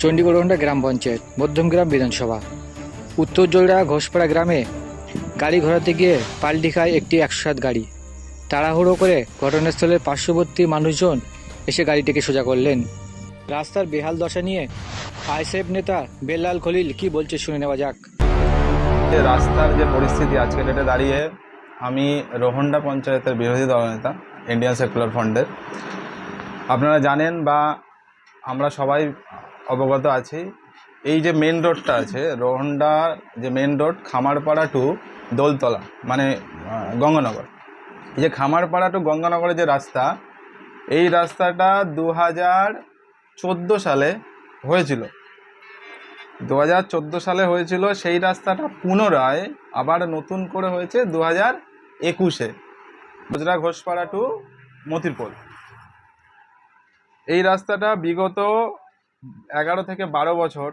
চণ্ডীগড়ন্ডা গ্রাম পঞ্চায়েত মধ্যমগ্রাম বিধানসভা। উত্তর জলডা ঘোষপাড়া গ্রামে গাড়ি ঘোরাতে গিয়ে পাল্টি খায় একটি একশো সাত গাড়ি। তাড়াহুড়ো করে ঘটনাস্থলের পার্শ্ববর্তী মানুষজন এসে গাড়িটিকে সোজা করলেন। রাস্তার বেহাল দশা নিয়ে আইসেফ নেতা বেল্লাল খলিল কি বলছে শুনে নেওয়া যাক। রাস্তার যে পরিস্থিতি আজকে ডেটে দাঁড়িয়ে আমি রোহন্ডা পঞ্চায়েতের বিরোধী দলনেতা ইন্ডিয়ান সেকুলার ফ্রন্টের আপনারা জানেন বা আমরা সবাই অবগত আছি। এই যে মেন রোডটা আছে, রোহন্ডা যে main road Khamarpara to Dolatala মানে গঙ্গানগর। এই যে খামারপাড়া টু গঙ্গানগরের যে রাস্তা, এই রাস্তাটা দু হাজার চোদ্দ সালে হয়েছিল। দু হাজার চোদ্দ সালে হয়েছিল, সেই রাস্তাটা পুনরায় আবার নতুন করে হয়েছে দু হাজার একুশে। গুজরা ঘোষপাড়া টু মতিরপোল। এই রাস্তাটা বিগত এগারো থেকে বারো বছর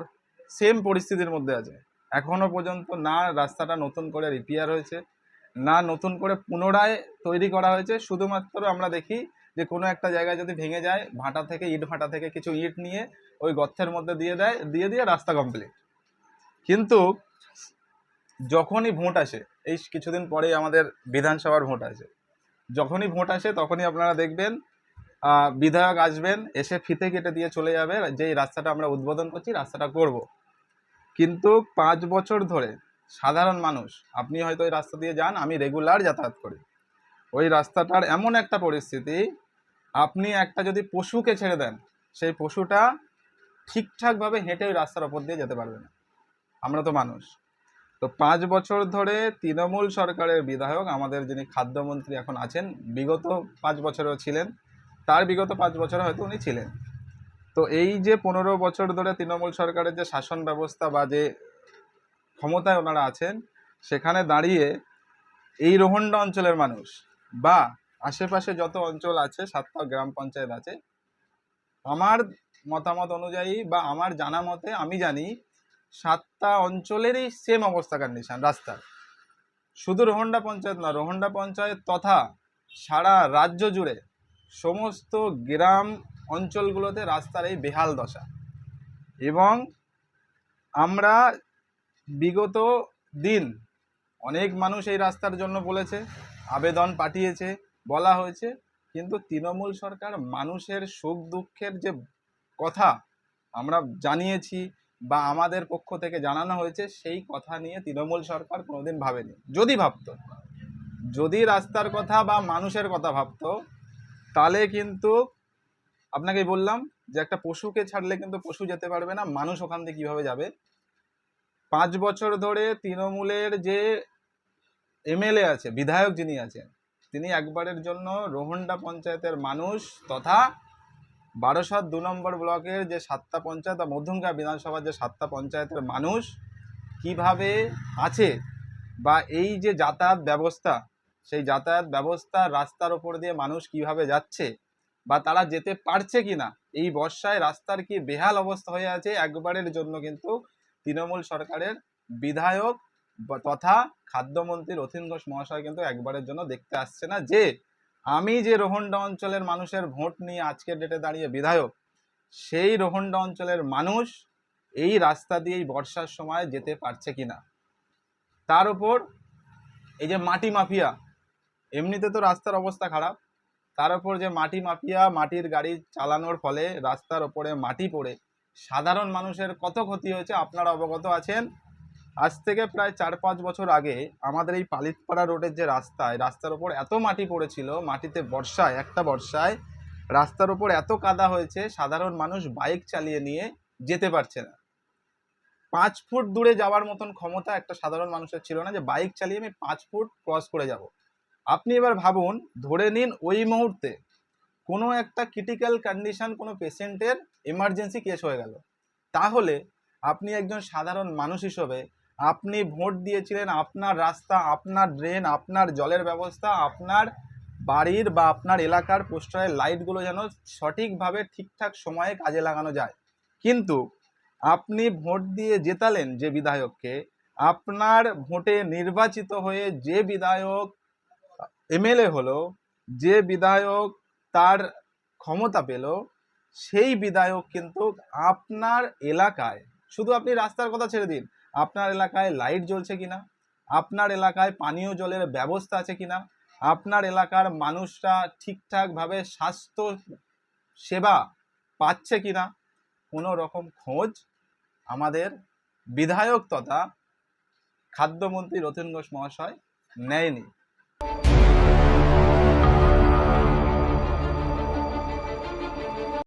সেম পরিস্থিতির মধ্যে আছে। এখনও পর্যন্ত না রাস্তাটা নতুন করে রিপেয়ার হয়েছে, না নতুন করে পুনরায় তৈরি করা হয়েছে। শুধুমাত্র আমরা দেখি যে কোনো একটা জায়গায় যদি ভেঙে যায়, ভাটা থেকে ইট, ভাটা থেকে কিছু ইট নিয়ে ওই গর্তের মধ্যে দিয়ে দেয়, দিয়ে দিয়ে রাস্তা কমপ্লিট কিন্তু যখনই ভোট আসে, এই কিছুদিন পরেই আমাদের বিধানসভার ভোট আসে। যখনই ভোট আসে, তখনই আপনারা দেখবেন বিধায়ক আসবেন, এসে ফিতে কেটে দিয়ে চলে যাবে যে রাস্তাটা আমরা উদ্বোধন করছি, রাস্তাটা করব। কিন্তু পাঁচ বছর ধরে সাধারণ মানুষ, আপনি হয়তো ওই রাস্তা দিয়ে যান, আমি রেগুলার যাতায়াত করি। ওই রাস্তাটার এমন একটা পরিস্থিতি, আপনি একটা যদি পশুকে ছেড়ে দেন, সেই পশুটা ঠিকঠাকভাবে হেঁটে ওই রাস্তার ওপর দিয়ে যেতে পারবে না। আমরা তো মানুষ। তো পাঁচ বছর ধরে তৃণমূল সরকারের বিধায়ক, আমাদের যিনি খাদ্যমন্ত্রী এখন আছেন, বিগত পাঁচ বছরেও ছিলেন তার বিগত পাঁচ বছর হয়তো উনি ছিলেন। তো এই যে পনেরো বছর ধরে তৃণমূল সরকারের যে শাসন ব্যবস্থা বা যে ক্ষমতায় ওনারা আছেন, সেখানে দাঁড়িয়ে এই রোহন্ডা অঞ্চলের মানুষ বা আশেপাশে যত অঞ্চল আছে, সাতটা গ্রাম পঞ্চায়েত আছে, আমার মতামত অনুযায়ী বা আমার জানা মতে আমি জানি সাতটা অঞ্চলেরই সেম অবস্থা কন্ডিশন রাস্তার। শুধু রোহন্ডা পঞ্চায়েত না রোহন্ডা পঞ্চায়েত তথা সারা রাজ্য জুড়ে সমস্ত গ্রাম অঞ্চলগুলোতে রাস্তার এই বেহাল দশা। এবং আমরা বিগত দিন অনেক মানুষ এই রাস্তার জন্য বলেছে, আবেদন পাঠিয়েছে, বলা হয়েছে। কিন্তু তৃণমূল সরকার মানুষের সুখ দুঃখের যে কথা আমরা জানিয়েছি বা আমাদের পক্ষ থেকে জানানো হয়েছে, সেই কথা নিয়ে তৃণমূল সরকার কোনোদিন ভাবেনি। যদি ভাবতো, যদি রাস্তার কথা বা মানুষের কথা ভাবতো তাহলে কিন্তু আপনাকে বললাম যে একটা পশুকে ছাড়লে কিন্তু পশু যেতে পারবে না, মানুষ ওখান থেকে কীভাবে যাবে? পাঁচ বছর ধরে তৃণমূলের যে এমএলএ আছে, বিধায়ক যিনি আছেন, তিনি একবারের জন্য রোহন্ডা পঞ্চায়েতের মানুষ তথা বারোসাত দু নম্বর ব্লকের যে সাতটা পঞ্চায়েত বা মধ্যমগ্রাম বিধানসভার যে সাতটা পঞ্চায়েতের মানুষ কীভাবে আছে বা এই যে যাতায়াত ব্যবস্থা সেই যাতায়াত ব্যবস্থা রাস্তার ওপর দিয়ে মানুষ কীভাবে যাচ্ছে বা তারা যেতে পারছে কি না এই বর্ষায় রাস্তার কি বেহাল অবস্থা হয়ে আছে একবারের জন্য কিন্তু তৃণমূল সরকারের বিধায়ক তথা খাদ্যমন্ত্রী রথিন ঘোষ মহাশয় কিন্তু একবারের জন্য দেখতে আসছে না যে, আমি যে রোহন্ডা অঞ্চলের মানুষের ভোট নিয়ে আজকের ডেটে দাঁড়িয়ে বিধায়ক, সেই রোহন্ডা অঞ্চলের মানুষ এই রাস্তা দিয়ে এই বর্ষার সময় যেতে পারছে কিনা। তার উপর এই যে মাটি মাফিয়া এমনিতে তো রাস্তার অবস্থা খারাপ। তার উপর যে মাটি মাফিয়া, মাটির গাড়ি চালানোর ফলে রাস্তার ওপরে মাটি পড়ে, সাধারণ মানুষের কত ক্ষতি হয়েছে আপনারা অবগত আছেন? আজ থেকে প্রায় চার পাঁচ বছর আগে আমাদের এই পালিতপাড়া রোডের যে রাস্তায়, রাস্তার ওপর এত মাটি পড়েছিল, মাটিতে বর্ষায়, একটা বর্ষায়, রাস্তার ওপর এত কাদা হয়েছে, সাধারণ মানুষ বাইক চালিয়ে নিয়ে যেতে পারছে না। পাঁচ ফুট দূরে যাওয়ার মতন ক্ষমতা একটা সাধারণ মানুষের ছিল না যে, বাইক চালিয়ে আমি পাঁচ ফুট ক্রস করে যাব। আপনি এবার ভাবুন, ধরে নিন ওই মুহূর্তে কোনো একটা ক্রিটিক্যাল কন্ডিশন কোনো পেশেন্টের এমার্জেন্সি কেস হয়ে গেল। তাহলে আপনি একজন সাধারণ মানুষ হিসেবে আপনি ভোট দিয়েছিলেন আপনার রাস্তা, আপনার ড্রেন আপনার জলের ব্যবস্থা, আপনার বাড়ির বা আপনার এলাকার পোস্টারের লাইটগুলো যেন সঠিকভাবে ঠিকঠাক সময়ে কাজে লাগানো যায়। কিন্তু আপনি ভোট দিয়ে জেতালেন যে বিধায়ককে, আপনার ভোটে নির্বাচিত হয়ে যে বিধায়ক এমএলএ হলো যে বিধায়ক তার ক্ষমতা পেল, সেই বিধায়ক কিন্তু আপনার এলাকায়, শুধু আপনি রাস্তার কথা ছেড়ে দিন, আপনার এলাকায় লাইট জ্বলছে কিনা, আপনার এলাকায় পানীয় জলের ব্যবস্থা আছে কিনা, আপনার এলাকার মানুষরা ঠিকঠাকভাবে স্বাস্থ্য সেবা পাচ্ছে কিনা, কোনো রকম খোঁজ আমাদের বিধায়ক তথা খাদ্যমন্ত্রী রতন ঘোষ মহাশয় নেয়নি।